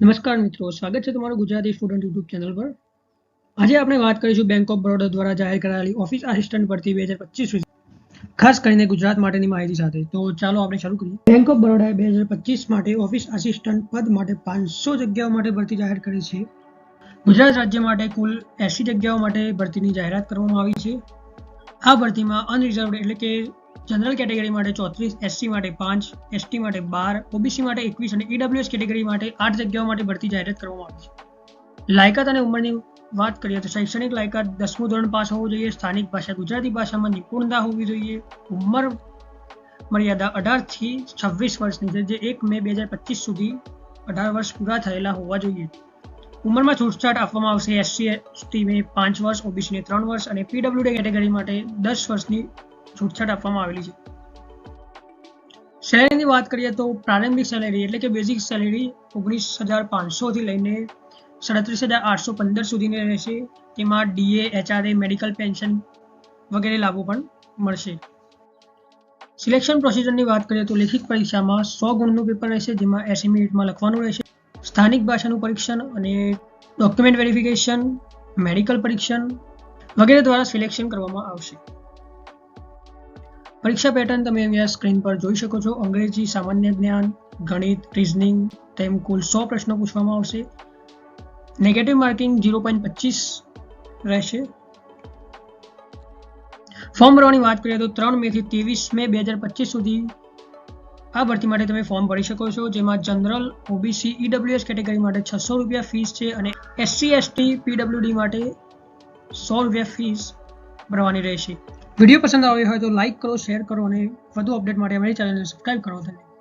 નમસ્કાર મિત્રો, સ્વાગત છે તમારું ગુજરાતી સ્ટુડન્ટ યુટ્યુબ ચેનલ પર. આજે આપણે વાત કરીશું બેંક ઓફ બરોડા દ્વારા જાહેર કરાયેલી ઓફિસ આસિસ્ટન્ટ ભરતી બે હજાર પચીસ ખાસ કરીને ગુજરાત માટેની માહિતી સાથે. તો ચાલો આપણે શરૂ કરીએ. બેંક ઓફ બરોડાએ બે હજાર પચીસ માટે ઓફિસ આસિસ્ટન્ટ પદ માટે પાંચસો જગ્યાઓ માટે ભરતી જાહેર કરી છે. ગુજરાત રાજ્ય માટે કુલ એસી જગ્યાઓ માટે ભરતીની જાહેરાત કરવામાં આવી છે. આ ભરતીમાં અનરિઝર્વડ એટલે કે જનરલ કેટેગરી માટે ચોત્રીસ એસસી માટે પાંચ એસટી માટે બાર ઓબીસી માટે એકવીસ અને ઈડબ્લ્યુએસ કેટેગરી માટે આઠ જગ્યાઓ માટે ભરતી જાહેરાત કરવામાં આવી છે. લાયકાત અને ઉંમરની વાત કરીએ તો શૈક્ષણિક લાયકાત દસમું ધોરણ પાસ હોવું જોઈએ, સ્થાનિક ભાષા ગુજરાતી ભાષામાં નિપુણતા હોવી જોઈએ, ઉંમર મર્યાદા અઢારથી છવ્વીસ વર્ષની છે, જે એક મે બે હજાર પચીસ સુધી અઢાર વર્ષ પૂરા થયેલા હોવા જોઈએ. ઉંમરમાં છૂટછાટ આપવામાં આવશે એસસી એસટીને પાંચ વર્ષ ઓબીસીને ત્રણ વર્ષ અને પીડબ્લ્યુડી કેટેગરી માટે દસ વર્ષની છૂટછાટ આપવામાં આવેલી છે. સેલેરીની વાત કરીએ તો પ્રારંભિક સેલેરી એટલે કે બેઝિક સેલેરી ઓગણીસ હજાર પાંચસોથી લઈને સાડત્રીસ હજાર આઠસો પંદર સુધીની રહેશે. તેમાં ડીએ એચઆરએ મેડિકલ પેન્શન વગેરે લાભો પણ મળશે. સિલેક્શન પ્રોસિજરની વાત કરીએ તો લેખિત પરીક્ષામાં સો ગુણનું પેપર રહેશે, જેમાં એસી મિનિટમાં લખવાનું રહેશે. સ્થાનિક ભાષાનું પરીક્ષણ અને ડોક્યુમેન્ટ વેરિફિકેશન મેડિકલ પરીક્ષણ વગેરે દ્વારા સિલેક્શન કરવામાં આવશે. પરીક્ષા પેટર્ન તમે અહીંયા સ્ક્રીન પર જોઈ શકો છો. અંગ્રેજી સામાન્ય જ્ઞાન, ગણિત રિઝનિંગ તેમ કુલ સો પ્રશ્નો પૂછવામાં આવશે. નેગેટિવ માર્કિંગ ઝીરો પોઈન્ટ પચીસ રહેશે. ફોર્મ ભરવાની વાત કરીએ તો ત્રણ મે થી ત્રેવીસ મે બે હજાર પચીસ સુધી આ ભરતી માટે તમે ફોર્મ ભરી શકો છો, જેમાં જનરલ ઓબીસી ઈડબ્લ્યુએસ કેટેગરી માટે છસો રૂપિયા ફીસ છે અને એસસી એસટી પીડબ્લ્યુડી માટે સો રૂપિયા ફીસ ભરવાની રહેશે. વીડિયો પસંદ આવ્યો હોય તો લાઇક કરો, શેર કરો અને વધુ અપડેટ માટે અમારી ચેનલને સબસ્ક્રાઇબ કરો. ધન્યવાદ.